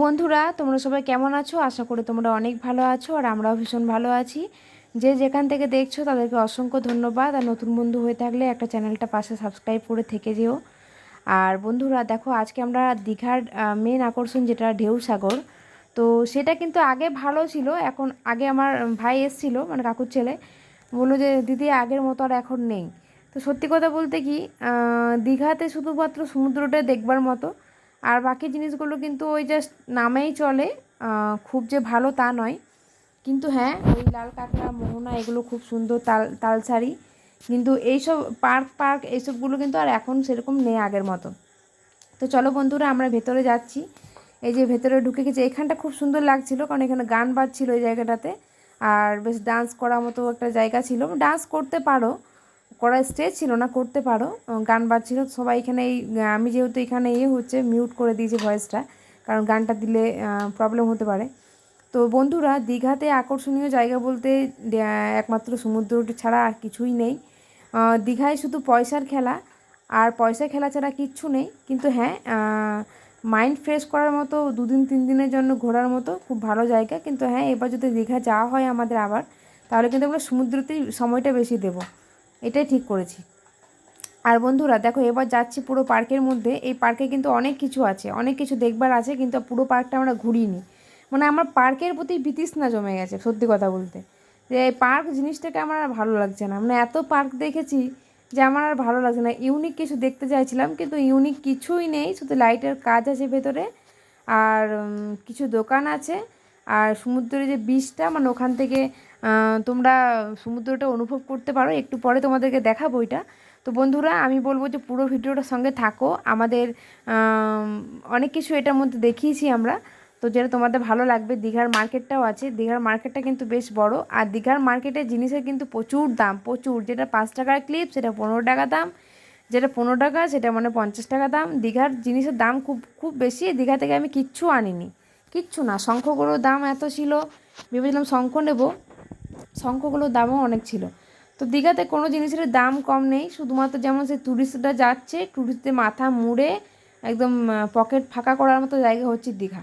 বন্ধুরা, তোমরা সবাই কেমন আছো? আশা করি তোমরা অনেক ভালো আছো আর আমরাও ভীষণ ভালো আছি। যে যেখান থেকে দেখছ, তাদেরকে অসংখ্য ধন্যবাদ। আর নতুন বন্ধু হয়ে থাকলে একটা চ্যানেলটা পাশে সাবস্ক্রাইব করে থেকে যেও। আর বন্ধুরা, দেখো, আজকে আমরা দীঘার মেন আকর্ষণ যেটা ঢেউ সাগর, তো সেটা কিন্তু আগে ভালো ছিল। এখন আগে আমার ভাই এসছিল মানে কাকুর ছেলে। বলল যে, দিদি, আগের মতো আর এখন নেই। তো সত্যি কথা বলতে কি দীঘাতে শুধুমাত্র সমুদ্রটা দেখবার মতো। আর বাকি জিনিসগুলো কিন্তু ওই জাস্ট নামেই চলে খুব যে ভালো তা নয়। কিন্তু হ্যাঁ ওই লাল কাঁকড়া, মোহনা, এগুলো খুব সুন্দর তাল তাল তালসারি। কিন্তু এইসব পার্ক পার্ক এইসবগুলো কিন্তু আর এখন সেরকম নেই আগের মতো। তো চলো বন্ধুরা, আমরা ভেতরে যাচ্ছি। এই যে ভেতরে ঢুকে গেছে এখানটা খুব সুন্দর লাগছিল, কারণ এখানে গান বাজছিল ওই জায়গাটাতে। আর বেশ ডান্স করার মতো একটা জায়গা ছিল। ডান্স করতে পারো করার স্টেজ ছিল না, করতে পারো। গান বাজছিল, সবাই এখানে এই, আমি যেহেতু এখানে ইয়ে হচ্ছে মিউট করে দিয়েছি ভয়েসটা কারণ গানটা দিলে প্রবলেম হতে পারে। তো বন্ধুরা, দীঘাতে আকর্ষণীয় জায়গা বলতে একমাত্র সমুদ্র ছাড়া আর কিছুই নেই। দীঘায় শুধু পয়সার খেলা, আর পয়সা খেলা ছাড়া কিচ্ছু নেই। কিন্তু হ্যাঁ মাইন্ড ফ্রেশ করার মতো, দুদিন, তিন দিনের জন্য ঘোরার মতো খুব ভালো জায়গা। কিন্তু হ্যাঁ এবার যদি দীঘা যাওয়া হয় আমাদের আবার, তাহলে কিন্তু আমরা সমুদ্রতেই সময়টা বেশি দেবো। এটাই ঠিক করেছি। আর বন্ধুরা, দেখো এবার যাচ্ছি পুরো পার্কের মধ্যে। এই পার্কে কিন্তু অনেক কিছু আছে, অনেক কিছু দেখবার আছে, কিন্তু পুরো পার্কটা আমরা ঘুরিনি। মানে আমার পার্কের প্রতি বিতৃষ্ণা জমে গেছে, সত্যি কথা বলতে। যে এই পার্ক জিনিসটাকে আমার আর ভালো লাগছে না। মানে এত পার্ক দেখেছি যে আমার আর ভালো লাগছে না। ইউনিক কিছু দেখতে চাইছিলাম, কিন্তু ইউনিক কিছুই নেই। শুধু লাইটের কাজ আছে ভেতরে, আর কিছু দোকান আছে। আর সমুদ্রের যে বীজটা মানে ওখান থেকে তোমরা সমুদ্রটা অনুভব করতে পারো। একটু পরে তোমাদেরকে দেখাবো এটা। তো বন্ধুরা, আমি বলব যে পুরো ভিডিওটার সঙ্গে থাকো। আমাদের অনেক কিছু এটার মধ্যে দেখিয়েছি আমরা। তো যেটা তোমাদের ভালো লাগবে, দীঘার মার্কেটটাও আছে। দীঘার মার্কেটটা কিন্তু বেশ বড়। আর দীঘার মার্কেটের জিনিসের কিন্তু প্রচুর দাম, প্রচুর। যেটা পাঁচ টাকার ক্লিপ সেটা পনেরো টাকা দাম। যেটা পনেরো টাকা, সেটা মানে পঞ্চাশ টাকা দাম। দীঘার জিনিসের দাম খুব খুব বেশি। দীঘা থেকে আমি কিচ্ছু আনিনি। কিচ্ছু না শঙ্খগুলোর দাম এত ছিল। ভেবেছিলাম শঙ্খ নেব। শঙ্খগুলোর দামও অনেক ছিল। তো দীঘাতে কোনো জিনিসের দাম কম নেই, শুধুমাত্র যেমন সে ট্যুরিস্টরা যাচ্ছে ট্যুরিস্টদের মাথা মুড়ে একদম পকেট ফাঁকা করার মতো জায়গা হচ্ছে দীঘা।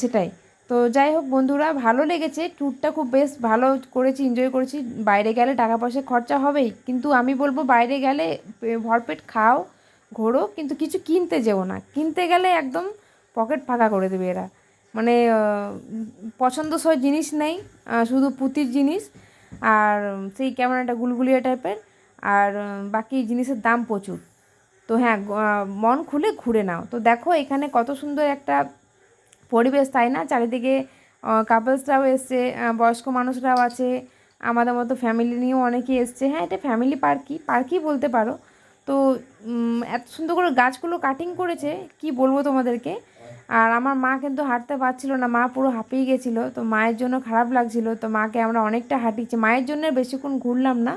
সেটাই। তো যাই হোক বন্ধুরা, ভালো লেগেছে ট্যুরটা খুব বেশ ভালো করেছি এনজয় করেছি। বাইরে গেলে টাকা পয়সা খরচা হবেই, কিন্তু আমি বলব বাইরে গেলে ভরপেট খাও, ঘোরো, কিন্তু কিছু কিনতে যেও না। কিনতে গেলে একদম পকেট ফাঁকা করে দেবে এরা। মানে পছন্দসই জিনিস নেই শুধু পুঁতির জিনিস আর সেই একটা গুলগুলিয়া টাইপের আর বাকি জিনিসের দাম প্রচুর। তো হ্যাঁ মন খুলে ঘুরে নাও। তো দেখো এখানে কত সুন্দর একটা পরিবেশ, তাই না? চারিদিকে কাপলসরাও এসছে বয়স্ক মানুষরাও আছে, আমাদের মতো ফ্যামিলি নিয়েও অনেকেই এসছে। হ্যাঁ এটা ফ্যামিলি পার্কই পার্কই বলতে পারো। তো এত সুন্দর করে গাছগুলো কাটিং করেছে, কি বলব তোমাদেরকে? আর আমার মা কিন্তু হাঁটতে পারছিল না, মা পুরো হাঁপিয়ে গেছিল। তো মায়ের জন্য খারাপ লাগছিল, তো মাকে আমরা অনেকটা হাঁটিয়েছি। মায়ের জন্য বেশিক্ষণ ঘুরলাম না,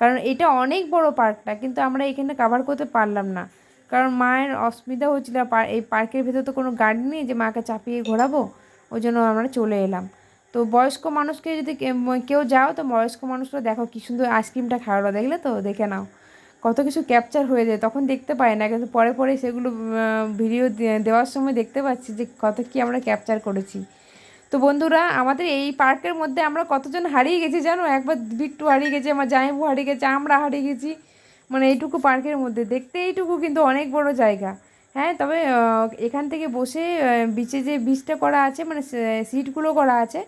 কারণ এটা অনেক বড় পার্কটা, কিন্তু আমরা এখানে কাভার করতে পারলাম না। কারণ মায়ের অসুবিধা হচ্ছিল এই পার্কের ভেতর তো কোনো গাড়ি নেই যে মাকে চাপিয়ে ঘোরাবো, ওই জন্য আমরা চলে এলাম। তো বয়স্ক মানুষকে যদি কেউ যাও, তো বয়স্ক মানুষরা দেখো কী সুন্দর আইসক্রিমটা খাওয়ালো, দেখলে তো? দেখে নাও। কত কিছু ক্যাপচার হয়ে যায়, তখন দেখতে পাই না। কিন্তু পরে পরে সেগুলো ভিডিও দেওয়ার সময় দেখতে পাচ্ছি যে কত কি আমরা ক্যাপচার করেছি। তো বন্ধুরা, আমাদের এই পার্কের মধ্যে আমরা কতজন হারিয়ে গেছি জানো? একবার বিট্টু হারিয়ে গেছে, আমার জামাইবু হারিয়ে গেছে, আমরা হারিয়ে গেছি। মানে এইটুকু পার্কের মধ্যে। দেখতে এইটুকু কিন্তু অনেক বড় জায়গা। হ্যাঁ তবে এখান থেকে বসে বিচে যে বিচটা করা আছে মানে সিটগুলো করা আছে,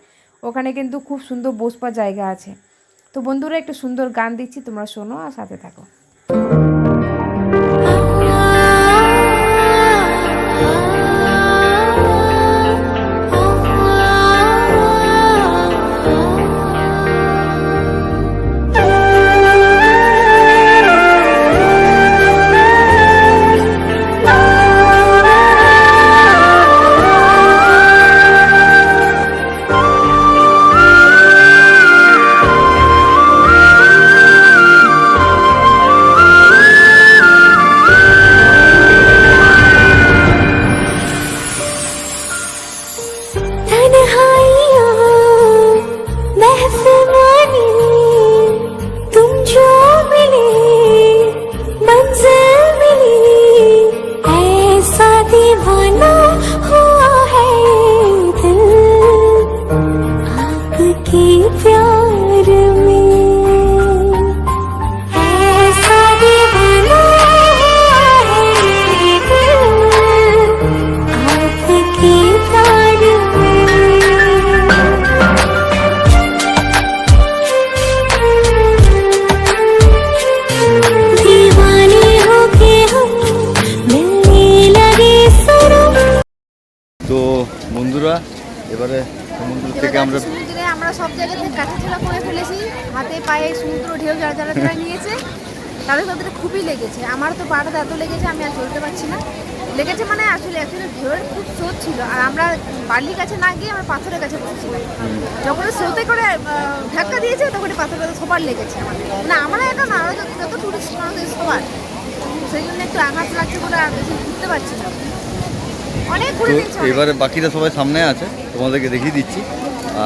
ওখানে কিন্তু খুব সুন্দর বসবার জায়গা আছে। তো বন্ধুরা, একটা সুন্দর গান দিচ্ছি, তোমরা শোনো আর সাথে থাকো। আমরা সমুদ্রে আমরা সব জায়গা থেকে কাছাচড়া করে ফেলেছি। হাতে পায়ে সমুদ্র ঢেউ যারা যারা যারা নিয়েছে তাদের তাদের খুবই লেগেছে। আমার তো পাড়াতে এত লেগেছে আমি আর চলতে পারছি না। লেগেছে মানে আসলে অ্যাকচুয়ালি ঢেউয়ের খুব স্রোত ছিল। আর আমরা বালির কাছে না গিয়ে আমরা পাথরের কাছে বসেছিলাম। যখন স্রোতে করে ধাক্কা দিয়েছে তখন পাথর পাথর সবার লেগেছে আমাদের। না আমরা একা না আরও যত- টুরিস্ট মানুষ সবার। সেই জন্য একটু আঘাত লাগছে বলে আর বেশি ঘুরতে পারছি না। অনেক ঘুরে এবারে বাকিরা সবাই সামনে আছে তোমাদেরকে দেখিয়ে দিচ্ছি।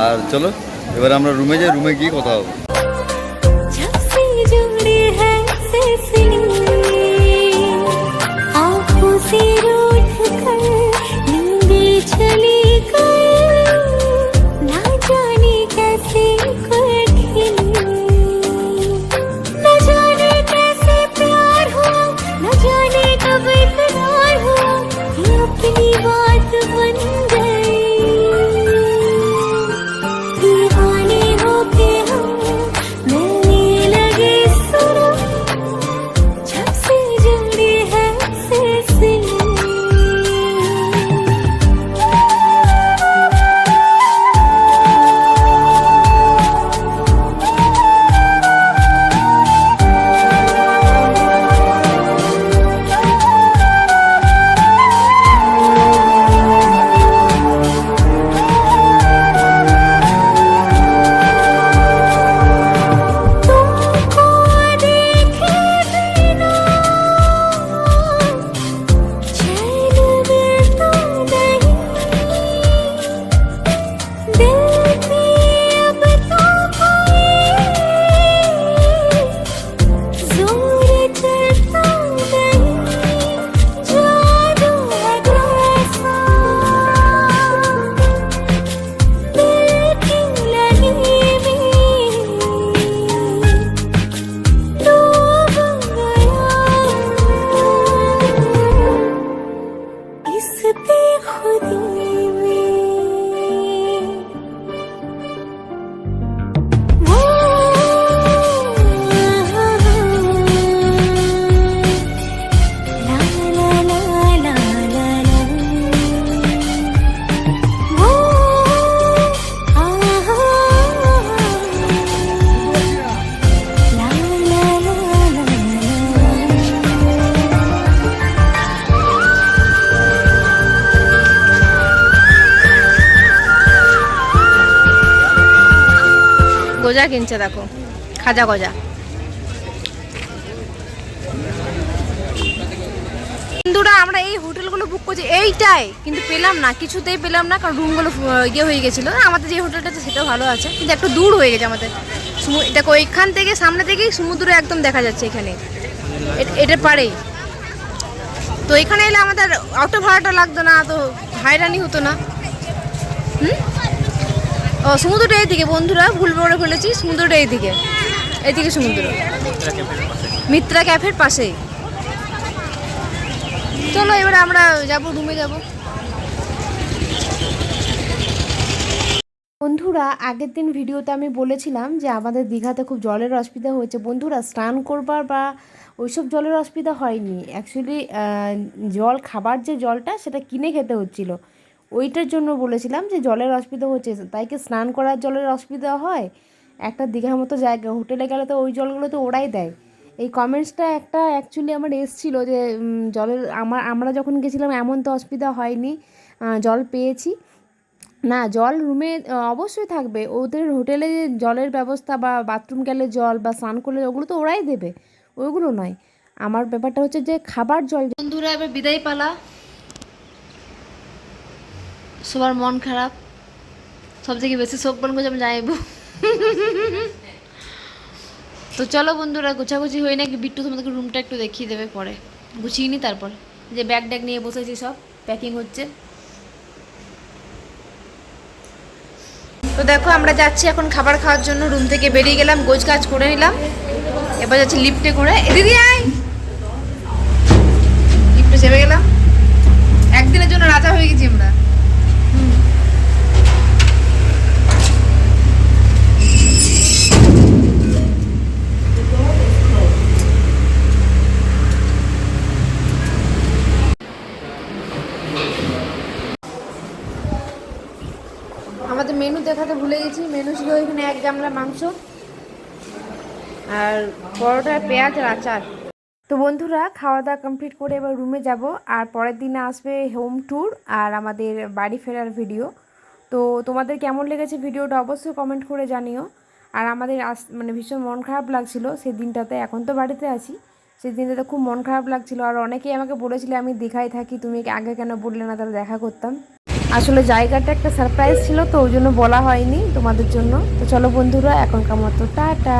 আর চলো এবারে আমরা রুমে যাই রুমে গিয়ে কথা হবে जब से जुड़े हैं सिलसिले आँखों से रूठ গজা কিনছে, দেখো। খাজা গজা। বন্ধুরা, আমরা এই হোটেলগুলো বুক করছি, এইটাই। কিন্তু পেলাম না, কিছুতেই পেলাম না, কারণ রুমগুলো ইয়ে হয়ে গেছিল। আমাদের যে হোটেলটা আছে, সেটাও ভালো আছে, কিন্তু একটু দূর হয়ে গেছে আমাদের। দেখো ওইখান থেকে সামনে থেকেই সমুদ্র একদম দেখা যাচ্ছে এখানে। এটার পাড়েই। তো এখানে এলে আমাদের অটো ভাড়াটা লাগতো না, তো হায়রানি হতো না। হুম? ও, সমুদ্রটা এইদিকে, বন্ধুরা, ভুল করে ফেলেছি সমুদ্রটা এইদিকে। এইদিকে সমুদ্র। মিত্রা ক্যাফের পাশেই। চলো, এবারে আমরা যাব, রুমে যাব। বন্ধুরা, আগের দিন ভিডিওতে আমি বলেছিলাম যে আমাদের দীঘাতে খুব জলের অসুবিধা হয়েছে। বন্ধুরা, স্নান করবার বা ওইসব জলের অসুবিধা হয়নি। অ্যাকচুয়ালি জল, খাবার যে জলটা, সেটা কিনে খেতে হচ্ছিল। ওইটার জন্য বলেছিলাম যে জলের অসুবিধা হচ্ছে, তাই কি স্নান করার জলের অসুবিধা হয়? একটা দীঘার মতো জায়গা, হোটেলে গেলে তো ওই জলগুলো তো ওরাই দেয়। এই কমেন্টসটা একটা অ্যাকচুয়ালি আমার এসেছিল যে জলের আমার আমরা যখন গেছিলাম এমন তো অসুবিধা হয়নি জল পেয়েছি। না, জল রুমে অবশ্যই থাকবে। ওদের হোটেলে জলের ব্যবস্থা বা বাথরুম গেলে জল বা স্নান করলে ওগুলো তো ওরাই দেবে, ওইগুলো নয়। আমার ব্যাপারটা হচ্ছে যে, খাবার জল বন্ধুরা, এবার বিদায় পালা। সবার মন খারাপ। সব থেকে বেশি শোক বন করছে আমি যাইব তো চলো বন্ধুরা, গোছাগুছি হয়ে নাকি বিট্টু তোমাদেরকে রুমটা একটু দেখিয়ে দেবে পরে। গুছিয়ে নি তারপর। যে ব্যাগ ট্যাগ নিয়ে বসেছি সব প্যাকিং হচ্ছে। তো দেখো, আমরা যাচ্ছি এখন খাবার খাওয়ার জন্য। রুম থেকে বেরিয়ে গেলাম, গোছ কাজ করে নিলাম। এবার যাচ্ছি লিফটে করে। দিদি আয়! লিফটে চেপে গেলাম। একদিনের জন্য রাজা হয়ে গেছি আমরা তোমাদের মেনু দেখাতে ভুলে গেছি। মেনু ছিল এখানে এক গামলা মাংস আর পরোটা পেঁয়াজ আর আচার। তো বন্ধুরা খাওয়া দাওয়া কমপ্লিট করে এবার রুমে যাব আর পরের দিনে আসবে হোম ট্যুর আর আমাদের বাড়ি ফেরার ভিডিও তো তোমাদের কেমন লেগেছে ভিডিওটা অবশ্যই কমেন্ট করে জানিও। আর আমাদের আস মানে ভীষণ মন খারাপ লাগছিল সেই দিনটাতে, এখন তো বাড়িতে আছি। সেই দিনটাতে খুব মন খারাপ লাগছিল আর অনেকেই আমাকে বলেছিল আমি দীঘায় থাকি, তুমি আগে কেন বললে না, তাহলে দেখা করতাম। আসলে জায়গাটা একটা সারপ্রাইজ ছিল তো ওই জন্য বলা হয়নি তোমাদের জন্য। তো চলো বন্ধুরা, এখনকার মতো টাটা।